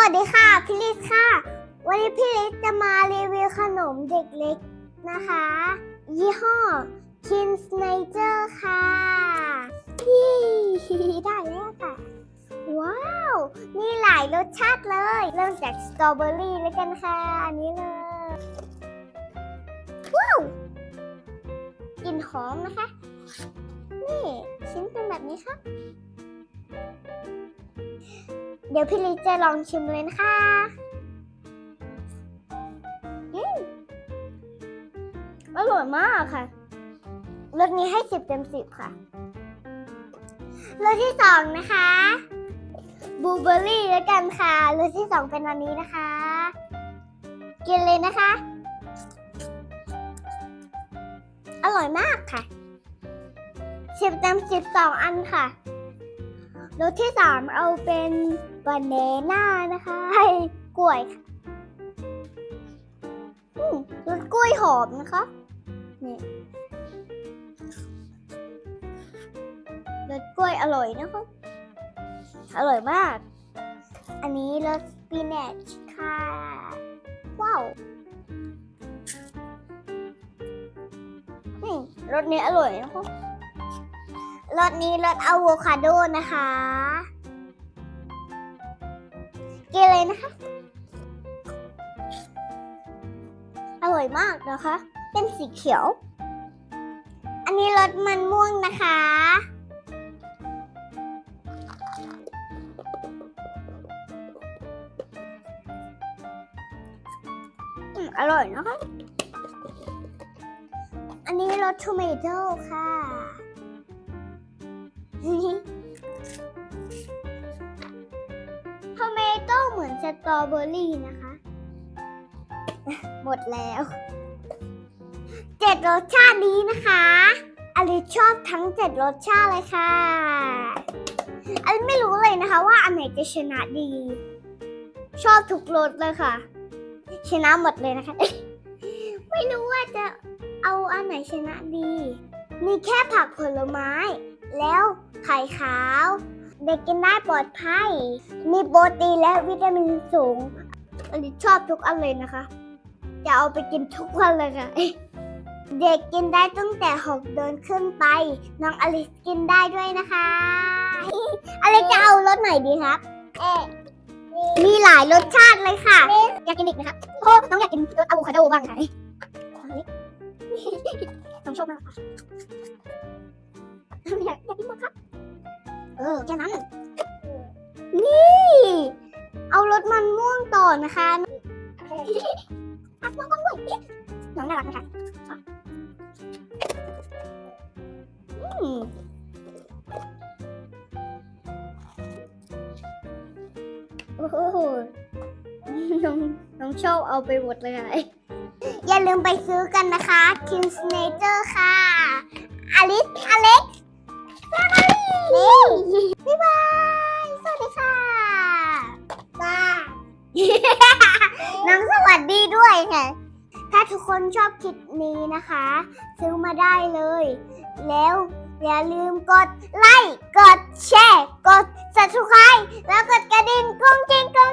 วัสดีค่ะ พี่ลิศค่ะ วันนี้พี่ลิศจะมารีวิวขนมเด็กเล็กนะคะ ยี่ห้อ Kins Nature ค่ะยี่ได้แล้วค่ะ ว้าว มีหลายรสชาติเลย เริ่มจากสตรอเบอรี่แล้วกันค่ะ อันนี้เลย ว้าวกลิ่นหอมนะคะ นี่ ชิ้นเป็นแบบนี้ค่ะ เดี๋ยวพี่ลิซจะลองชิมเลยนะคะอืมอร่อยมากค่ะรสนี้ให้สิบเต็มสิบค่ะรสที่สองนะคะบลูเบอร์รี่แล้วกันค่ะรสที่สองเป็นอันนี้นะคะ กินเลยนะคะ อร่อยมากค่ะสิบเต็มสิบสองอันค่ะ รสที่สามเอาเป็นบานาน่านะคะให้กล้วยค่ะรสกล้วยหอมนะคะนี่รสกล้วยอร่อยนะคะ อร่อยมาก อันนี้รสสปินัชค่ะ ว้าวนี่รสนี้อร่อยนะคะ รสนี้รสอะโวคาโดนะคะ กินเลยนะคะ อร่อยมากนะคะ เป็นสีเขียว อันนี้รสมันม่วงนะคะอืมอร่อยนะคะ อันนี้รสทอมโตค่ะ ทอมโต้เหมือนสตรอเบอรี่นะคะ หมดแล้วเจ็ดรสชาตินี้นะคะอลิชอบทั้งเจ็ดรสชาติเลยค่ะอลิไม่รู้เลยนะคะ ว่าอันไหนจะชนะดี ชอบทุกรสเลยค่ะ ชนะหมดเลยนะคะ ไม่รู้ว่าจะเอาอันไหนชนะดี มีแค่ผักผลไม้ ข่ขาว เด็กกินได้ปลอดภัย มีโปรตีนและวิตามินสูงอลิชอบทุกอันเลยนะคะ จะเอาไปกินทุกวันเลยค่ะ เด็กกินได้ตั้งแต่หกเดือนขึ้นไป น้องอลิสกินได้ด้วยนะคะ อลิสจะเอารสไหนดีครับมีหลายรสชาติเลยค่ะ อยากกินอีกนะคะโอ้น้องอยากกินรสอะโวคาโดบ้างค่ะน้องชอบมากค่ะอยาก อยากกินหมดครับเออแค่นั้น นี่ เอารสมันม่วงต่อนะคะอักม่วงก้นด้วยน้องน่ารักนะคะโอ้โหน้องน้องชอบเอาไปหมดเลย อย่าลืมไปซื้อกันนะคะ King's Nature ค่ะ น้องสวัสดีด้วยค่ะ ถ้าทุกคนชอบคลิปนี้นะคะ ซื้อมาได้เลย แล้วอย่าลืมกดไลค์ กดแชร์ กด subscribe แล้วกดกระดิ่งกุ้งกิ้งกุ้ง